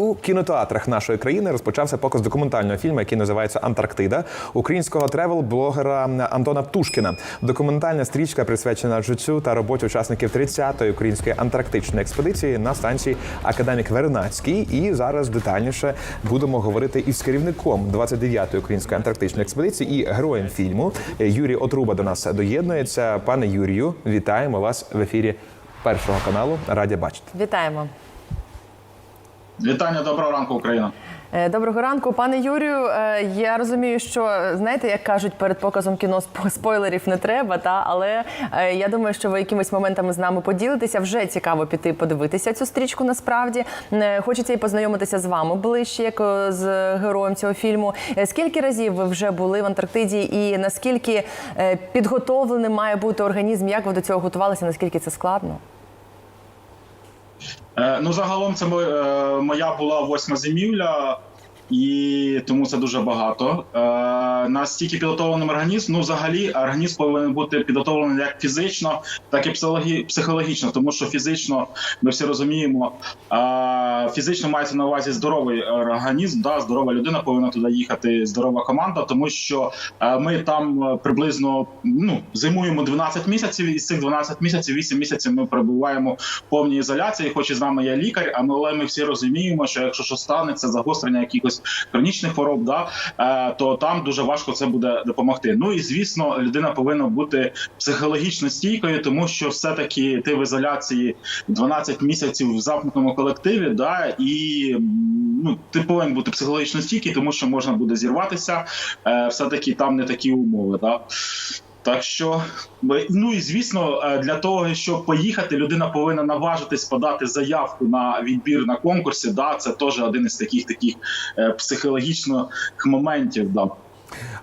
у кінотеатрах нашої країни розпочався показ документального фільму, який називається Антарктида українського тревел-блогера Антона Птушкіна. Документальна стрічка присвячена життю та роботі учасників 30-ї української антарктичної експедиції на станції Академік Вернацький. І зараз детальніше будемо говорити із керівником 29-ї української антарктичної експедиції і героєм фільму Юрій Отруба до нас доєднується. Пане Юрію, вітаємо вас в ефірі першого каналу. Раді бачити. Вітаємо. Вітання, доброго ранку, Україна. Е, Доброго ранку, пане Юрію. Е, Я розумію, що знаєте, як кажуть перед показом кіно сп- спойлерів не треба, та але е, я думаю, що ви якимись моментами з нами поділитеся. Вже цікаво піти подивитися цю стрічку. Насправді хочеться і познайомитися з вами ближче, як з героєм цього фільму. Скільки разів ви вже були в Антарктиді, і наскільки підготовленим має бути організм? Як ви до цього готувалися? Наскільки це складно? Е, ну, загалом, це е, моя була восьма зимівля, і тому це дуже багато. Е, настільки підготовлений організм. Ну, взагалі, організм повинен бути підготовлений як фізично, так і психологі- психологічно, тому що фізично ми всі розуміємо, е, фізично мається на увазі здоровий організм. Да, здорова людина повинна туди їхати, здорова команда, тому що е, ми там е, приблизно ну зимуємо 12 місяців, і з цих 12 місяців, 8 місяців ми перебуваємо в повній ізоляції. Хоч і з нами є лікар, але ми всі розуміємо, що якщо що станеться загострення якихось хронічних хвороб, да е, то там дуже важко це буде допомогти. Ну і звісно, людина повинна бути психологічно стійкою, тому що все-таки ти в ізоляції 12 місяців в замкнутому колективі, да і ну ти повинен бути психологічно стійкий, тому що можна буде зірватися. Е, все-таки там не такі умови. Да. Так що, ну і звісно, е, для того, щоб поїхати, людина повинна наважитись подати заявку на відбір на конкурсі. Да, це теж один із таких таких е, психологічних моментів. Да.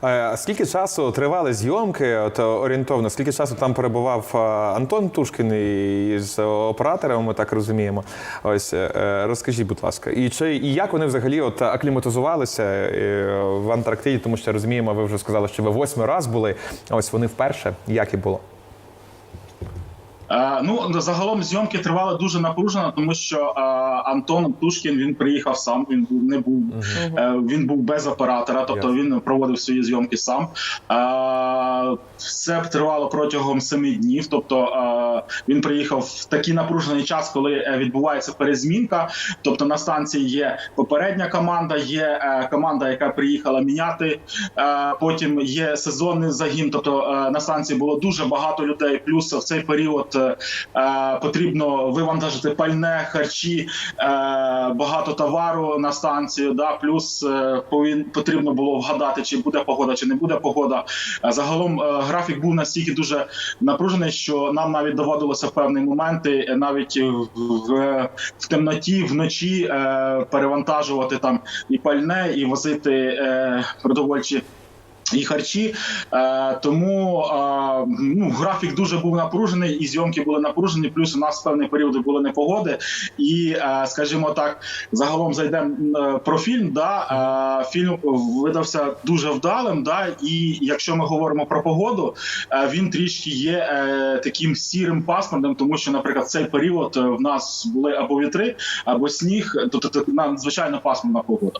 Е, Скільки часу тривали зйомки? От орієнтовно, скільки часу там перебував е, Антон Тушкін із оператором, ми так розуміємо. Ось е, розкажіть, будь ласка, і чи і як вони взагалі от акліматизувалися в Антарктиді? Тому що розуміємо, ви вже сказали, що ви восьмий раз були. Ось вони вперше. Як і було? Е, ну загалом зйомки тривали дуже напружено, тому що е, Антон Птушкін він приїхав сам. Він був не був е, він був без оператора, тобто він проводив свої зйомки сам. Е, все тривало протягом семи днів. Тобто е, він приїхав в такий напружений час, коли е, відбувається перезмінка. Тобто на станції є попередня команда, є е, команда, яка приїхала міняти. Е, потім є сезонний загін. Тобто на станції було дуже багато людей. Плюс в цей період потрібно вивантажити пальне, харчі, багато товару на станцію. Да, плюс потрібно було вгадати, чи буде погода, чи не буде погода. Загалом графік був настільки дуже напружений, що нам навіть доводилося в певні моменти, навіть в, в темноті вночі е, перевантажувати там і пальне, і возити е, продовольчі. І харчі, е, тому е, ну, графік дуже був напружений, і зйомки були напружені. Плюс у нас в певні періоди були непогоди. І, е, скажімо так, загалом зайдемо про фільм. Да, фільм видався дуже вдалим. Да, і якщо ми говоримо про погоду, він трішки є таким сірим пасмурним, тому що, наприклад, цей період в нас були або вітри, або сніг, тобто надзвичайно пасмурна погода.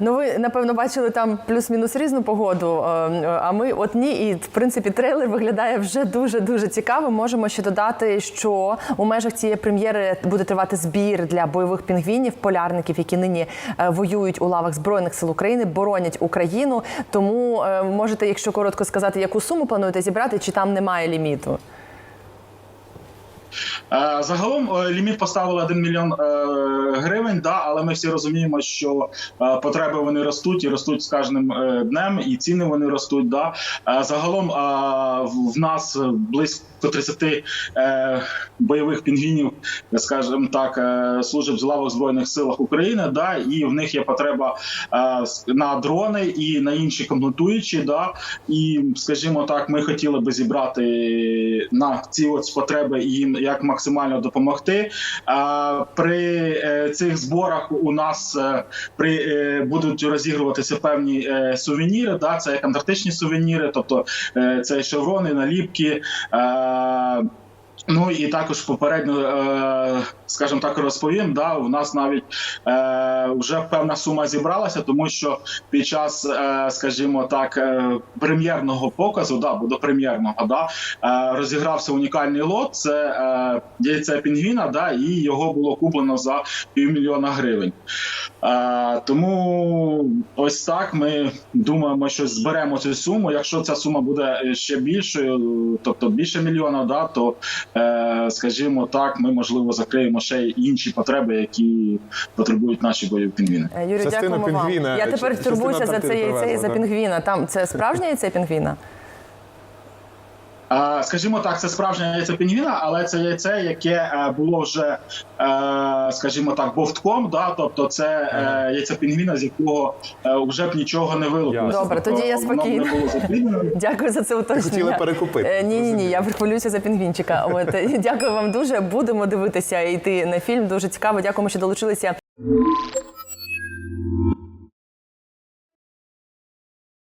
Ну, ви напевно бачили там плюс-мінус різну погоду. е, А ми от ні, і в принципі трейлер виглядає вже дуже дуже цікаво. Можемо ще додати, що у межах цієї прем'єри буде тривати збір для бойових пінгвінів, полярників, які нині е, воюють у лавах збройних сил України, боронять Україну. Тому е, можете, якщо коротко сказати, яку суму плануєте зібрати, чи там немає ліміту? Е, Загалом е, ліміт поставили 1 мільйон е, гривень, да, але ми всі розуміємо, що потреби вони ростуть і ростуть з кожним днем, і ціни вони ростуть. Да. Загалом в- нас близько 30 е, бойових пінгвінів, скажімо так, служать в лавах збройних силах України. Да, і в них є потреба на дрони і на інші комплектуючі. Да, і, скажімо так, ми хотіли би зібрати на ці от потреби їм як максимально допомогти. А, При е, цих зборах у нас е, при е, будуть розігруватися певні сувеніри. Да, це як антарктичні сувеніри, тобто це шеврони, наліпки. Ну і також попередньо, е, скажімо так, розповім. Да, у нас навіть е, вже певна сума зібралася, тому що під час, е, скажімо так, прем'єрного показу, да, бо до прем'єрного, да, розігрався унікальний лот. Це яйце пінгвіна, да, і його було куплено за півмільйона гривень. Е, тому ось так ми думаємо, що зберемо цю суму. Якщо ця сума буде ще більшою, тобто більше мільйона, да, то е, скажімо так, ми можливо закриємо ще й інші потреби, які потребують наші бойові пінгвіни. Е, Юрій, дякуємо вам. пінгвіна, Я тепер турбуюся за це яйце і за пінгвіна. Там це справжнє яйце пінгвіна? Скажімо так, це справжнє яйце пінгвіна, але це яйце, яке е, було вже, е, скажімо так, бовтком. Да? Тобто це е, яйце пінгвіна, з якого вже б нічого не вилупилося. Добре, тоді я Тобто воно спокійна. не. Дякую за це уточнення. хотіли перекупити, Ні, ні, ні. Я хвилююся за пінгвінчика. От дякую вам дуже. Будемо дивитися і йти на фільм. Дуже цікаво. Дякуємо, що долучилися.